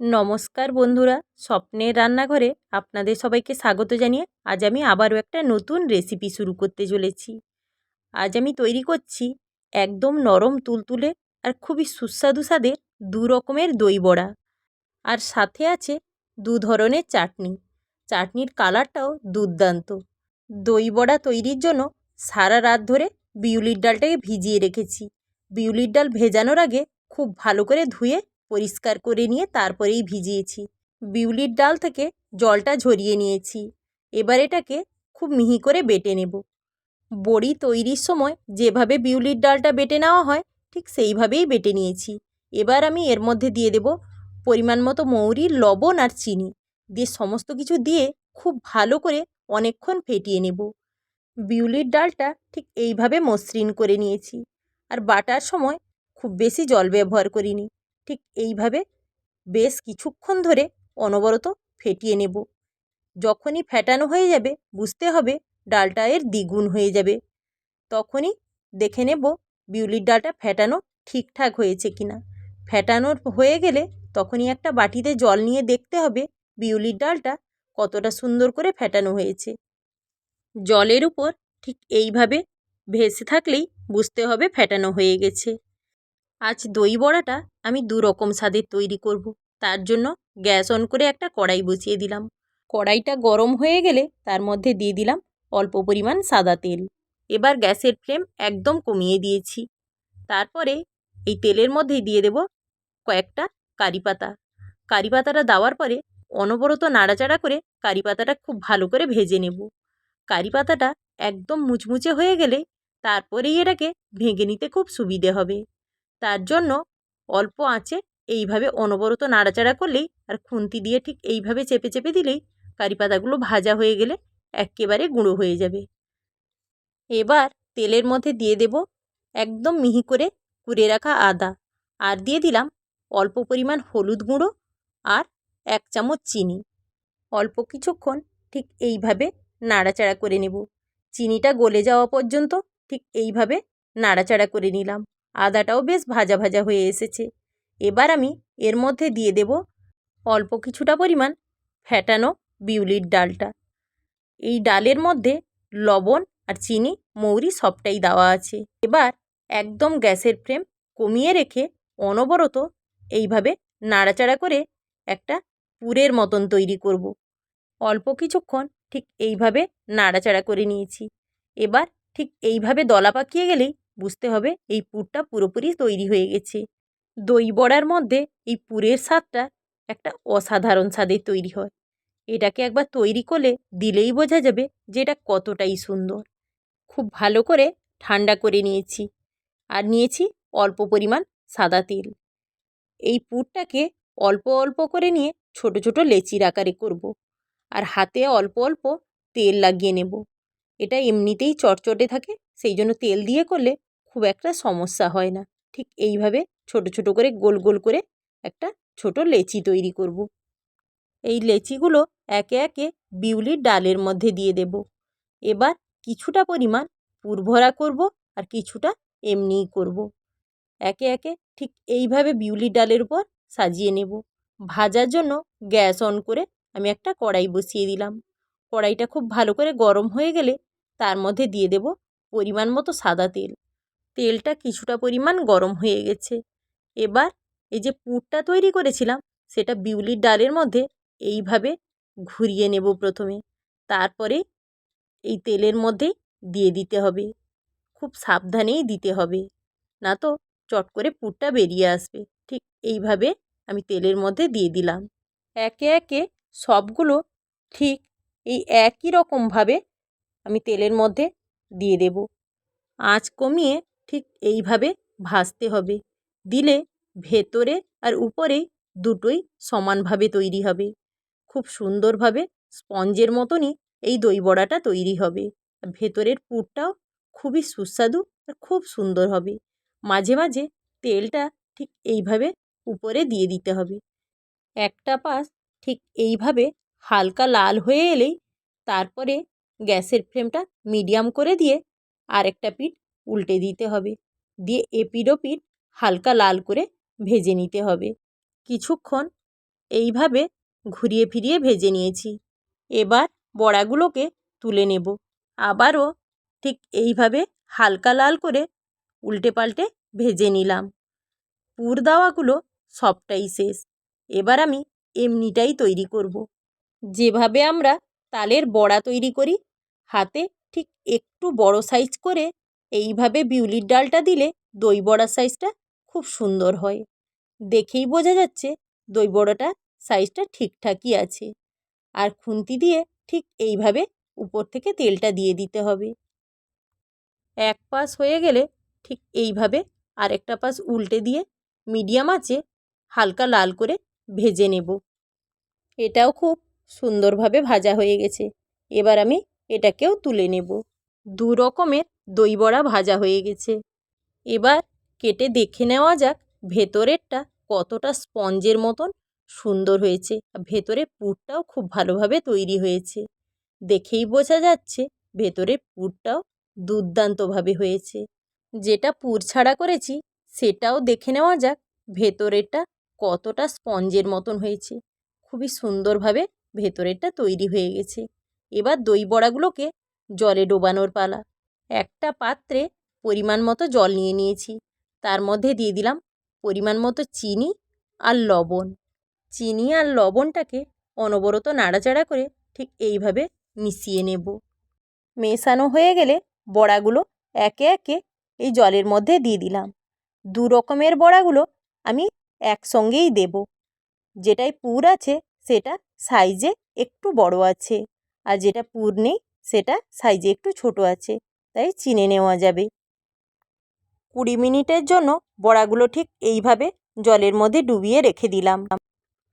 নমস্কার বন্ধুরা, স্বপ্নের রান্নাঘরে আপনাদের সবাইকে স্বাগত জানিয়ে আজ আমি আবারও একটা নতুন রেসিপি শুরু করতে চলেছি। আজ আমি তৈরি করছি একদম নরম তুলতুলে আর খুবই সুস্বাদু স্বাদের দু রকমের দই বড়া। আর সাথে আছে দু ধরনের চাটনি। চাটনির কালারটাও দুর্দান্ত। দই বড়া তৈরির জন্য সারা রাত ধরে বিউলির ডালটাকে ভিজিয়ে রেখেছি। বিউলির ডাল ভেজানোর আগে খুব ভালো করে ধুয়ে পরিষ্কার করে নিয়ে তারপরেই ভিজিয়েছি। বিউলির ডাল থেকে জলটা ঝরিয়ে নিয়েছি। এবার এটাকে খুব মিহি করে বেটে নেব। বড়ি তৈরির সময় যেভাবে বিউলির ডালটা বেটে নেওয়া হয়, ঠিক সেইভাবেই বেটে নিয়েছি। এবার আমি এর মধ্যে দিয়ে দেব পরিমাণ মতো মৌরি, লবণ আর চিনি। দিয়ে সমস্ত কিছু দিয়ে খুব ভালো করে অনেকক্ষণ ফেটিয়ে নেব। বিউলির ডালটা ঠিক এইভাবে মসৃণ করে নিয়েছি। আর বাটার সময় খুব বেশি জল ব্যবহার করিনি। ঠিক এইভাবে বেশ কিছুক্ষণ ধরে অনবরত ফেটিয়ে নেব। যখনই ফেটানো হয়ে যাবে, বুঝতে হবে ডালটা এর দ্বিগুণ হয়ে যাবে। তখনই দেখে নেব বিউলির ডালটা ফেটানো ঠিকঠাক হয়েছে কি না ফেটানোর হয়ে গেলে তখনই একটা বাটিতে জল নিয়ে দেখতে হবে বিউলির ডালটা কতটা সুন্দর করে ফেটানো হয়েছে। জলের উপর ঠিক এইভাবে ভেসে থাকলেই বুঝতে হবে ফেটানো হয়ে গেছে। আজ দই বড়াটা আমি দু রকম স্বাদের তৈরি করব। তার জন্য গ্যাস অন করে একটা কড়াই বসিয়ে দিলাম। কড়াইটা গরম হয়ে গেলে তার মধ্যে দিয়ে দিলাম অল্প পরিমাণ সাদা তেল। এবার গ্যাসের ফ্লেম একদম কমিয়ে দিয়েছি। তারপরে এই তেলের মধ্যেই দিয়ে দেব কয়েকটা কারি পাতা। কারি পাতাটা দেওয়ার পরে অনবরত নাড়াচাড়া করে কারি পাতাটা খুব ভালো করে ভেজে নেব। কারি পাতাটা একদম মুচমুচে হয়ে গেলে তারপরেই এটাকে ভেঙে নিতে খুব সুবিধে হবে। তার জন্য অল্প আঁচে এইভাবে অনবরত নাড়াচাড়া করলেই আর খুন্তি দিয়ে ঠিক এইভাবে চেপে চেপে দিলেই কারি পাতাগুলো ভাজা হয়ে গেলে একেবারে গুঁড়ো হয়ে যাবে। এবার তেলের মধ্যে দিয়ে দেব একদম মিহি করে কুড়ে রাখা আদা আর দিয়ে দিলাম অল্প পরিমাণ হলুদ গুঁড়ো আর এক চামচ চিনি। অল্প কিছুক্ষণ ঠিক এইভাবে নাড়াচাড়া করে নেব। চিনিটা গলে যাওয়া পর্যন্ত ঠিক এইভাবে নাড়াচাড়া করে নিলাম। আদাটাও বেশ ভাজা ভাজা হয়ে এসেছে। এবার আমি এর মধ্যে দিয়ে দেব অল্প কিছুটা পরিমাণ ফ্যাটানো বিউলির ডালটা। এই ডালের মধ্যে লবণ আর চিনি, মৌরি সবটাই দেওয়া আছে। এবার একদম গ্যাসের ফ্লেম কমিয়ে রেখে অনবরত এইভাবে নাড়াচাড়া করে একটা পুরের মতন তৈরি করব। অল্প কিছুক্ষণ ঠিক এইভাবে নাড়াচাড়া করে নিয়েছি। এবার ঠিক এইভাবে দলা পাকিয়ে গেলেই বুঝতে হবে এই পুরটা পুরোপুরি তৈরি হয়ে গেছে। দই বড়ার মধ্যে এই পুরের স্বাদটা একটা অসাধারণ স্বাদের তৈরি হয়। এটাকে একবার তৈরি করলে দিলেই বোঝা যাবে যে এটা কতটাই সুন্দর। খুব ভালো করে ঠান্ডা করে নিয়েছি আর নিয়েছি অল্প পরিমাণ সাদা তেল। এই পুরটাকে অল্প অল্প করে নিয়ে ছোট ছোট লেচির আকারে করব। আর হাতে অল্প অল্প তেল লাগিয়ে নেব। এটা এমনিতেই চটচটে থাকে, সেই জন্য তেল দিয়ে করলে খুব একটা সমস্যা হয় না। ঠিক এইভাবে ছোট ছোট করে গোল গোল করে একটা ছোট লেচি তৈরি করব। এই লেচিগুলো একে একে বিউলির ডালের মধ্যে দিয়ে দেব। এবার কিছুটা পরিমাণ পুরভরা করব আর কিছুটা এমনিই করব। একে একে ঠিক এইভাবে বিউলির ডালের উপর সাজিয়ে নেব। ভাজার জন্য গ্যাস অন করে আমি একটা কড়াই বসিয়ে দিলাম। কড়াইটা খুব ভালো করে গরম হয়ে গেলে তার মধ্যে দিয়ে দেব পরিমাণ মতো সাদা তেল। তেলটা কিছুটা পরিমাণ গরম হয়ে গেছে। এবার এই যে পুরটা তৈরি করেছিলাম, সেটা বিউলির ডালের মধ্যে এইভাবে ঘুরিয়ে নেব প্রথমে। তারপরে এই তেলের মধ্যেই দিয়ে দিতে হবে। খুব সাবধানেই দিতে হবে, না তো চট করে পুরটা বেরিয়ে আসবে। ঠিক এইভাবে আমি তেলের মধ্যে দিয়ে দিলাম। একে একে সবগুলো ঠিক এই একই রকমভাবে আমি তেলের মধ্যে দিয়ে দেব। আঁচ কমিয়ে ঠিক এইভাবে ভাজতে হবে। দিলে ভেতরে আর উপরে দুটোই সমানভাবে তৈরি হবে। খুব সুন্দরভাবে স্পঞ্জের মতনই এই দই বড়াটা তৈরি হবে। ভেতরের পুরটাও খুবই সুস্বাদু আর খুব সুন্দর হবে। মাঝে মাঝে তেলটা ঠিক এইভাবে উপরে দিয়ে দিতে হবে। একটা পাশ ঠিক এইভাবে হালকা লাল হয়ে এলেই তারপরে গ্যাসের ফ্লেমটা মিডিয়াম করে দিয়ে আরেকটা পিঠ উল্টে দিতে হবে। দিয়ে এপিড ওপিঠ হালকা লাল করে ভেজে নিতে হবে। কিছুক্ষণ এইভাবে ঘুরিয়ে ফিরিয়ে ভেজে নিয়েছি। এবার বড়াগুলোকে তুলে নেব। আবারও ঠিক এইভাবে হালকা লাল করে উল্টে পাল্টে ভেজে নিলাম। পুর দেওয়াগুলো সবটাই শেষ। এবার আমি এমনিটাই তৈরি করব। যেভাবে আমরা তালের বড়া তৈরি করি, হাতে ঠিক একটু বড় সাইজ করে এইভাবে বিউলির ডালটা দিলে দই বড়ার সাইজটা খুব সুন্দর হয়। দেখেই বোঝা যাচ্ছে দই বড়াটা সাইজটা ঠিকঠাকই আছে। আর খুন্তি দিয়ে ঠিক এইভাবে উপর থেকে তেলটা দিয়ে দিতে হবে। এক পাশ হয়ে গেলে ঠিক এইভাবে আরেকটা পাশ উল্টে দিয়ে মিডিয়াম আঁচে হালকা লাল করে ভেজে নেব। এটাও খুব সুন্দরভাবে ভাজা হয়ে গেছে। এবার আমি এটাকেও তুলে নেব। দু রকমের দই বড়া ভাজা হয়ে গেছে। এবার কেটে দেখে নেওয়া যাক ভেতরেরটা কতটা স্পঞ্জের মতন সুন্দর হয়েছে। ভেতরে পুরটাও খুব ভালোভাবে তৈরি হয়েছে। দেখেই বোঝা যাচ্ছে ভেতরের পুরটাও দুর্দান্তভাবে হয়েছে। যেটা পুর ছাড়া করেছি সেটাও দেখে নেওয়া যাক ভেতরেরটা কতটা স্পঞ্জের মতন হয়েছে। খুবই সুন্দরভাবে ভেতরেরটা তৈরি হয়ে গেছে। এবার দই বড়াগুলোকে জলে ডোবানোর পালা। একটা পাত্রে পরিমাণ মতো জল নিয়ে নিয়েছি। তার মধ্যে দিয়ে দিলাম পরিমাণ মতো চিনি আর লবণ। চিনি আর লবণটাকে অনবরত নাড়াচাড়া করে ঠিক এইভাবে মিশিয়ে নেব। মেশানো হয়ে গেলে বড়াগুলো একে একে এই জলের মধ্যে দিয়ে দিলাম। দু রকমের বড়াগুলো আমি একসঙ্গেই দেব। যেটায় পুর আছে সেটা সাইজে একটু বড় আছে আর যেটা পুর নেই সেটা সাইজে একটু ছোট আছে। তাই চিনে নেওয়া যাবে। কুড়ি মিনিটের জন্য বড়াগুলো ঠিক এইভাবে জলের মধ্যে ডুবিয়ে রেখে দিলাম।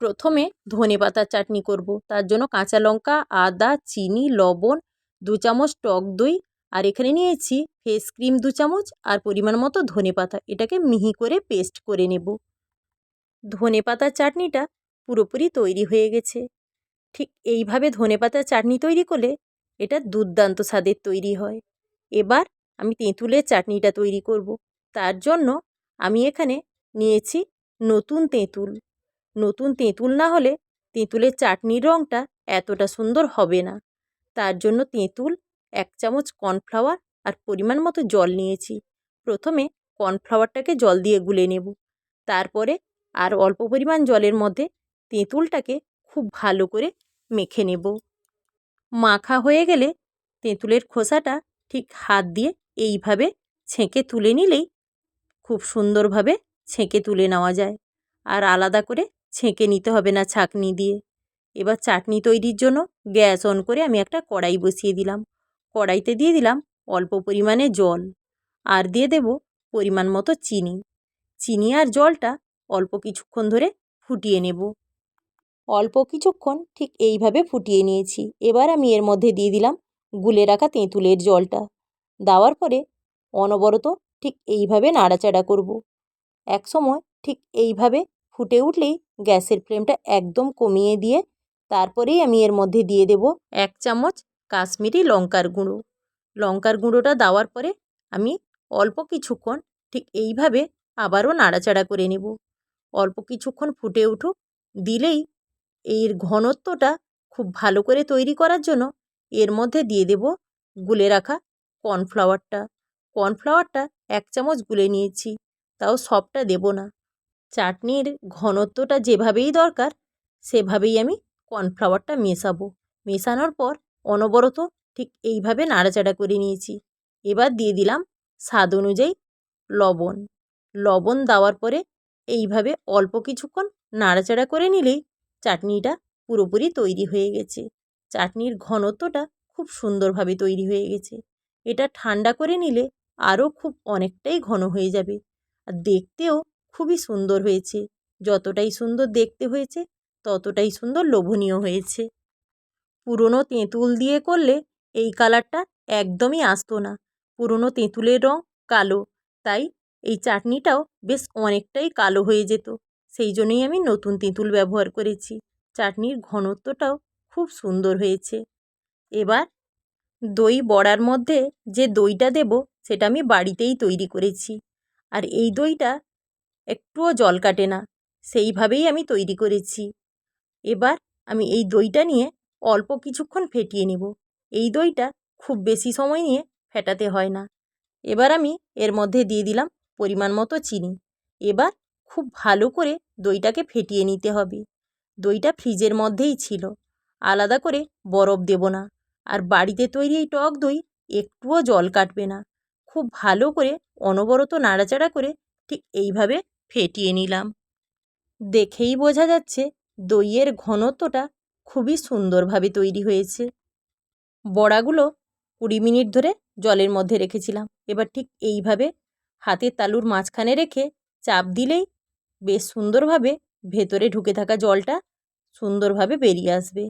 প্রথমে ধনে পাতার চাটনি করব। তার জন্য কাঁচা লঙ্কা, আদা, চিনি, লবণ, দু চামচ টক দই আর এখানে নিয়েছি ফেস ক্রিম দু চামচ আর পরিমাণ মতো ধনে পাতা। এটাকে মিহি করে পেস্ট করে নেব। ধনে পাতার চাটনিটা পুরোপুরি তৈরি হয়ে গেছে। ঠিক এইভাবে ধনে পাতার চাটনি তৈরি করলে এটা দুর্দান্ত স্বাদের তৈরি হয়। এবার আমি তেঁতুলের চাটনিটা তৈরি করব। তার জন্য আমি এখানে নিয়েছি নতুন তেঁতুল। নতুন তেঁতুল না হলে তেঁতুলের চাটনির রঙটা এতটা সুন্দর হবে না। তার জন্য তেঁতুল এক চামচ কর্নফ্লাওয়ার আর পরিমাণ মতো জল নিয়েছি। প্রথমে কর্নফ্লাওয়ারটাকে জল দিয়ে গুলে নেব। তারপরে আর অল্প পরিমাণ জলের মধ্যে তেঁতুলটাকে খুব ভালো করে মেখে নেব। মাখা হয়ে গেলে তেঁতুলের খোসাটা ঠিক হাত দিয়ে এইভাবে ছেঁকে তুলে নিলেই খুব সুন্দরভাবে ছেঁকে তুলে নেওয়া যায়। আর আলাদা করে ছেঁকে নিতে হবে না ছাঁকনি দিয়ে। এবার চাটনি তৈরির জন্য গ্যাস অন করে আমি একটা কড়াই বসিয়ে দিলাম। কড়াইতে দিয়ে দিলাম অল্প পরিমাণে জল আর দিয়ে দেব পরিমাণ মতো চিনি। চিনি আর জলটা অল্প কিছুক্ষণ ধরে ফুটিয়ে নেব। অল্প কিছুক্ষণ ঠিক এইভাবে ফুটিয়ে নিয়েছি। এবার আমি এর মধ্যে দিয়ে দিলাম গুলে রাখা তেঁতুলের জলটা। দেওয়ার পরে অনবরত ঠিক এইভাবে নাড়াচাড়া করব। এক সময় ঠিক এইভাবে ফুটে উঠলেই গ্যাসের ফ্লেমটা একদম কমিয়ে দিয়ে তারপরেই আমি এর মধ্যে দিয়ে দেব এক চামচ কাশ্মীরি লঙ্কার গুঁড়ো। লঙ্কার গুঁড়োটা দেওয়ার পরে আমি অল্প কিছুক্ষণ ঠিক এইভাবে আবারও নাড়াচাড়া করে নেব। অল্প কিছুক্ষণ ফুটে উঠুক, দিলেই এর ঘনত্বটা খুব ভালো করে তৈরি করার জন্য এর মধ্যে দিয়ে দেব গুলে রাখা কর্নফ্লাওয়ারটা। কর্নফ্লাওয়ারটা এক চামচ গুলে নিয়েছি, তাও সবটা দেব না। চাটনির ঘনত্বটা যেভাবেই দরকার, সেভাবেই আমি কর্নফ্লাওয়ারটা মেশাবো। মেশানোর পর অনবরত ঠিক এইভাবে নাড়াচাড়া করে নিয়েছি। এবার দিয়ে দিলাম স্বাদ অনুযায়ী লবণ। লবণ দেওয়ার পরে এইভাবে অল্প কিছুক্ষণ নাড়াচাড়া করে নিলেই চাটনিটা পুরোপুরি তৈরি হয়ে গেছে। চাটনির ঘনত্বটা খুব সুন্দরভাবে তৈরি হয়ে গেছে। এটা ঠান্ডা করে নিলে আরও খুব অনেকটাই ঘন হয়ে যাবে। আর দেখতেও খুবই সুন্দর হয়েছে। যতটাই সুন্দর দেখতে হয়েছে, ততটাই সুন্দর লোভনীয় হয়েছে। পুরনো তেঁতুল দিয়ে করলে এই কালারটা একদমই আসতো না। পুরনো তেঁতুলের রঙ কালো, তাই এই চাটনিটাও বেশ অনেকটাই কালো হয়ে যেত। সেই জন্যই আমি নতুন তেঁতুল ব্যবহার করেছি। চাটনির ঘনত্বটাও খুব সুন্দর হয়েছে। এবার দই বড়ার মধ্যে যে দইটা দেব, সেটা আমি বাড়িতেই তৈরি করেছি। আর এই দইটা একটুও জল কাটে না, সেইভাবেই আমি তৈরি করেছি। এবার আমি এই দইটা নিয়ে অল্প কিছুক্ষণ ফেটিয়ে নেব। এই দইটা খুব বেশি সময় নিয়ে ফেটাতে হয় না। এবার আমি এর মধ্যে দিয়ে দিলাম পরিমাণ মতো চিনি। এবার খুব ভালো করে দইটাকে ফেটিয়ে নিতে হবে। দইটা ফ্রিজের মধ্যেই ছিল। আলাদা করে বরফ দেব না। আর বাড়িতে তৈরি এই টক দই একটুও জল কাটবে না। খুব ভালো করে অনবরত নাড়াচাড়া করে ঠিক এইভাবে ফেটিয়ে নিলাম। দেখেই বোঝা যাচ্ছে দইয়ের ঘনত্বটা খুবই সুন্দরভাবে তৈরি হয়েছে। বড়াগুলো কুড়ি মিনিট ধরে জলের মধ্যে রেখেছিলাম। এবার ঠিক এইভাবে হাতের তালুর মাঝখানে রেখে চাপ দিলেই বেশ সুন্দরভাবে ভেতরে ঢুকে থাকা জলটা সুন্দরভাবে বেরিয়ে আসবে।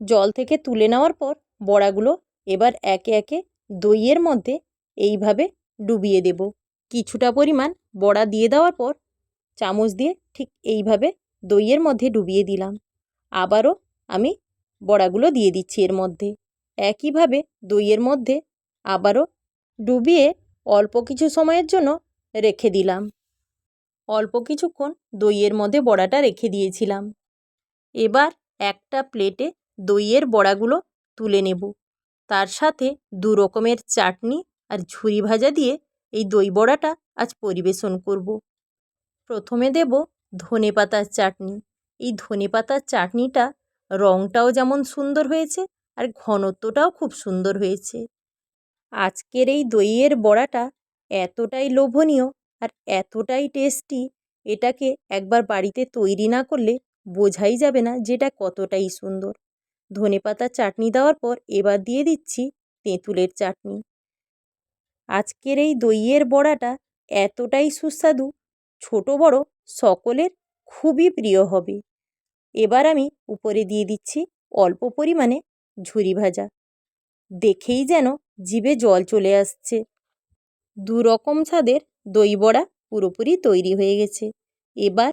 জল থেকে তুলে নেওয়ার পর বড়াগুলো এবার একে একে দইয়ের মধ্যে এইভাবে ডুবিয়ে দেব। কিছুটা পরিমাণ বড়া দিয়ে দেওয়ার পর চামচ দিয়ে ঠিক এইভাবে দইয়ের মধ্যে ডুবিয়ে দিলাম। আবারও আমি বড়াগুলো দিয়ে দিচ্ছি এর মধ্যে। একইভাবে দইয়ের মধ্যে আবারও ডুবিয়ে অল্প কিছু সময়ের জন্য রেখে দিলাম। অল্প কিছুক্ষণ দইয়ের মধ্যে বড়াটা রেখে দিয়েছিলাম। এবার একটা প্লেটে দইয়ের বড়াগুলো তুলে নেব। তার সাথে দু রকমের চাটনি আর ঝুরি ভাজা দিয়ে এই দই বড়াটা আজ পরিবেশন করব। প্রথমে দেব ধনে পাতার চাটনি। এই ধনে পাতার চাটনিটা রঙটাও যেমন সুন্দর হয়েছে আর ঘনত্বটাও খুব সুন্দর হয়েছে। আজকের এই দইয়ের বড়াটা এতটাই লোভনীয় আর এতটাই টেস্টি, এটাকে একবার বাড়িতে তৈরি না করলে বোঝাই যাবে না যেটা কতটাই সুন্দর। ধনে পাতার চাটনি দেওয়ার পর এবার দিয়ে দিচ্ছি তেঁতুলের চাটনি। আজকের এই দইয়ের বড়াটা এতটাই সুস্বাদু, ছোট বড় সকলের খুবই প্রিয় হবে। এবার আমি উপরে দিয়ে দিচ্ছি অল্প পরিমাণে ঝুরি ভাজা। দেখেই যেন জিভে জল চলে আসছে। দু রকম স্বাদের দই বড়া পুরোপুরি তৈরি হয়ে গেছে। এবার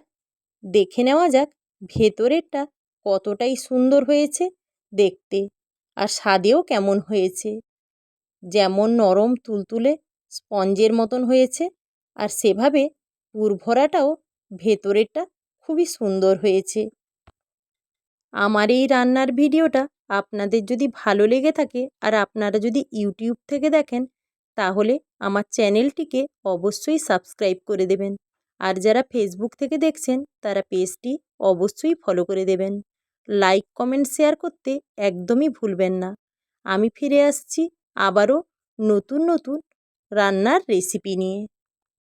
দেখে নেওয়া যাক ভেতরেরটা কতটাই সুন্দর হয়েছে দেখতে আর স্বাদেও কেমন হয়েছে। যেমন নরম তুলতুলে স্পঞ্জের মতন হয়েছে আর সেভাবে পুরভরাটাও ভেতরেরটা খুবই সুন্দর হয়েছে। আমার এই রান্নার ভিডিওটা আপনাদের যদি ভালো লেগে থাকে আর আপনারা যদি ইউটিউব থেকে দেখেন তাহলে আমার চ্যানেলটিকে অবশ্যই সাবস্ক্রাইব করে দেবেন। আর যারা ফেসবুক থেকে দেখছেন তারা পেজটি অবশ্যই ফলো করে দেবেন। লাইক, কমেন্ট, শেয়ার করতে একদমই ভুলবেন না। আমি ফিরে আসছি আবারও নতুন নতুন রান্নার রেসিপি নিয়ে।